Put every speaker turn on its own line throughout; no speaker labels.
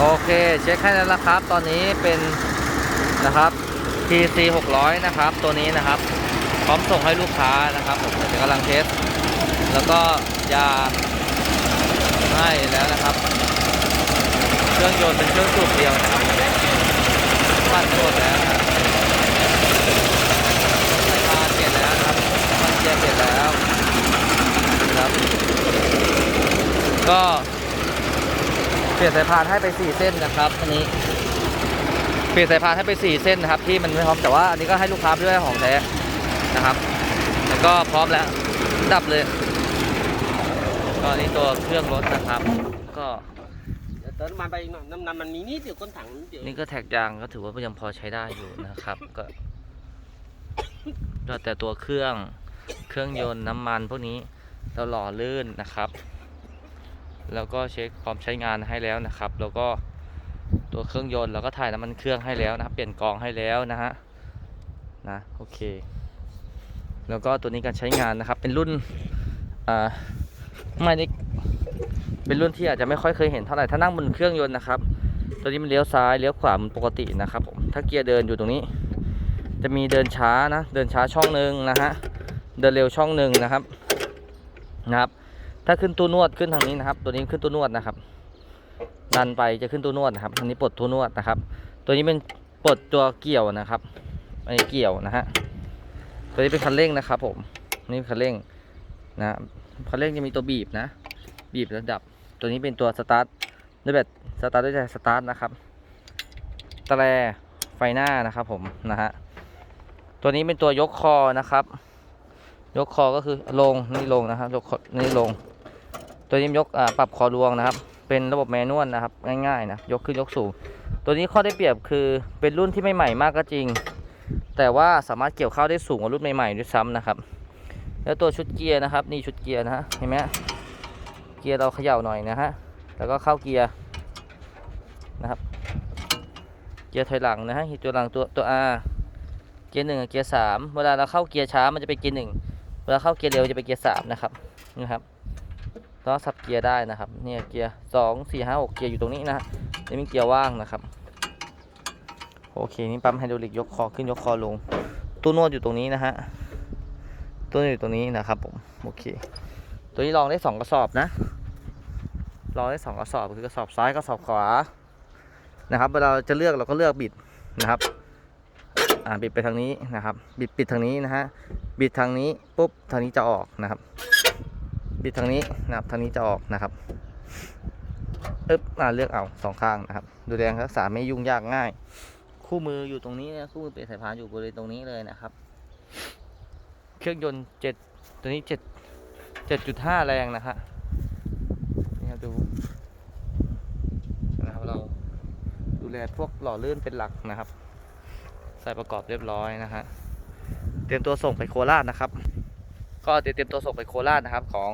โอเคเช็คให้แล้วนะครับ ตอนนี้เป็นนะครับ TC 600 นะครับ ตัวนี้นะครับ พร้อมส่งให้ลูกค้านะครับผมเดี๋ยวกำลังเทส แล้วก็ยาให้แล้วนะครับ เครื่องยนต์เป็นเครื่องสูบเดียวนะครับปั้นหมดแล้วนะครับสายพาเปลี่ยนแล้วครับมันเกียร์เปลี่ยนแล้วนะครับ ก็ เปลี่ยนสายพานให้ไป 4 เส้นนะครับอันนี้ เปลี่ยนสายพานให้ไป 4 เส้นนะครับ ที่มันไม่พร้อมแต่ว่าอันนี้ก็ให้ลูกค้าไปด้วยของแท้นะครับ แล้วก็พร้อมแล้วดับเลยก็อันนี่ตัวเครื่องรถนะครับ ก็
เดี๋ยวเติมน้ำมันไปอีกหน่อยน้ำมันมันมีนิดเดียวก้นถังนิดเดียว
นี่ก็แท็กยางก็ถือว่ายังพอใช้ได้อยู่นะครับ ก็ก็แต่ตัวเครื่องเครื่องยนต์น้ำมันพวกนี้เราหล่อลื่นนะครับ แล้วก็เช็คพร้อมใช้งานให้แล้วนะครับ แล้วก็ตัวเครื่องยนต์เราก็ถ่ายน้ำมันเครื่องให้แล้วนะครับ เปลี่ยนกองให้แล้วนะฮะนะโอเค แล้วก็ตัวนี้การใช้งานนะครับ เป็นรุ่นอ่าไม่ได้เป็นรุ่นที่อาจจะไม่ค่อยเคยเห็นเท่าไหร่ถ้านั่งบนเครื่องยนต์นะครับ ตัวนี้มันเลี้ยวซ้ายเลี้ยวขวามันปกตินะครับผมถ้าเกียร์เดินอยู่ตรงนี้ จะมีเดินช้านะ เดินช้าช่องหนึ่งนะฮะเดินเร็วช่องหนึ่งนะครับนะครับ ถ้าขึ้นตู้นวดขึ้นทางนี้นะครับ ตัวนี้ขึ้นตู้นวดนะครับ ดันไปจะขึ้นตู้นวดนะครับอันนี้ปลดตู้นวดนะครับ ตัวนี้เป็นปลดตัวเกี่ยวนะครับอันนี้เกี่ยวนะฮะตัวนี้เป็นคันเร่งนะครับ ผมนี่คันเร่งนะคันเร่งจะมีตัวบีบนะ บีบแล้วดับ ตัวนี้เป็นตัวสตาร์ทด้วยแบบสตาร์ทด้วยใจสตาร์ทนะครับตะแรไฟหน้านะครับ ผมนะฮะตัวนี้เป็นตัวยกคอนะครับ ยกคอก็คือลงนี่ลงนะครับยกคอนี่ลง ตัวนี้ยกปรับคอรวงนะครับ เป็นระบบแมนนวลนะครับง่ายๆนะยกขึ้นยกสูง ตัวนี้ข้อได้เปรียบคือเป็นรุ่นที่ไม่ใหม่มากก็จริง แต่ว่าสามารถเกี่ยวข้าวได้สูงกว่ารุ่นใหม่ๆด้วยซ้ำนะครับ แล้วตัวชุดเกียร์นะครับ นี่ชุดเกียร์นะฮะเห็นไหมเกียร์เราเขย่าหน่อยนะฮะแล้วก็เข้าเกียร์นะครับเกียร์ถอยหลังนะฮะตัวหลังตัวตัว R เกียร์หนึ่งเกียร์สามเวลาเราเข้าเกียร์ช้ามันจะเป็นเกียร์หนึ่งเวลาเข้าเกียร์เร็วจะเป็นเกียร์สามนะครับนะครับ ก็สับเกียร์ได้นะครับเนี่ยเกียร์สองสี่ห้าหกเกียร์อยู่ตรงนี้นะฮะนี่มีเกียร์ว่างนะครับโอเคนี่ปั๊มไฮดรอลิกยกคอขึ้นยกคอลงตู้นวดอยู่ตรงนี้นะฮะตู้นวดอยู่ตรงนี้นะครับผมโอเคตัวนี้ลองได้สองกระสอบนะลองได้สองกระสอบคือกระสอบซ้ายกระสอบขวานะครับเวลาจะเลือกเราก็เลือกบิดนะครับอ่าบิดไปทางนี้นะครับ บิดปิดทางนี้นะฮะบิดทางนี้ปุ๊บทางนี้จะออกนะครับิดทางนี้นะครับทางนี้จะออกนะครับอึ๊บอ่าเลือกเอาสองข้างนะครับ ดูแลรักษาไม่ยุ่งยากง่าย คู่มืออยู่ตรงนี้นะคู่มือเปลี่ยนสายพานอยู่บริเวณตรงนี้เลยนะครับ เครื่องยนต์เจ็ดตัวนี้เจ็ดเจ็ดจุดห้าแรงนะฮะนี่ครับดูนะครับเราดูแลพวกหล่อลื่นเป็นหลักนะครับ ใส่ประกอบเรียบร้อยนะฮะเตรียมตัวส่งไปโคราชนะครับ ก็เตรียมตัวส่งไปโคราชนะครับของ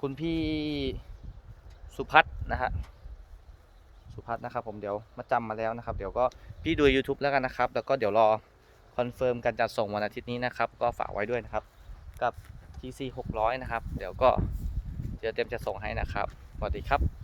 คุณพี่สุพัฒนะฮะสุพัฒนะครับผมเดี๋ยวมาจำมาแล้วนะครับ เดี๋ยวก็พี่ดู YouTube แล้วกันนะครับ แล้วก็เดี๋ยวรอคอนเฟิร์มการจัดส่งวันอาทิตย์นี้นะครับ ก็ฝากไว้ด้วยนะครับ กับ TC 600 นะครับ เดี๋ยวก็เดี๋ยวเตรียมจะส่งให้นะครับสวัสดีครับ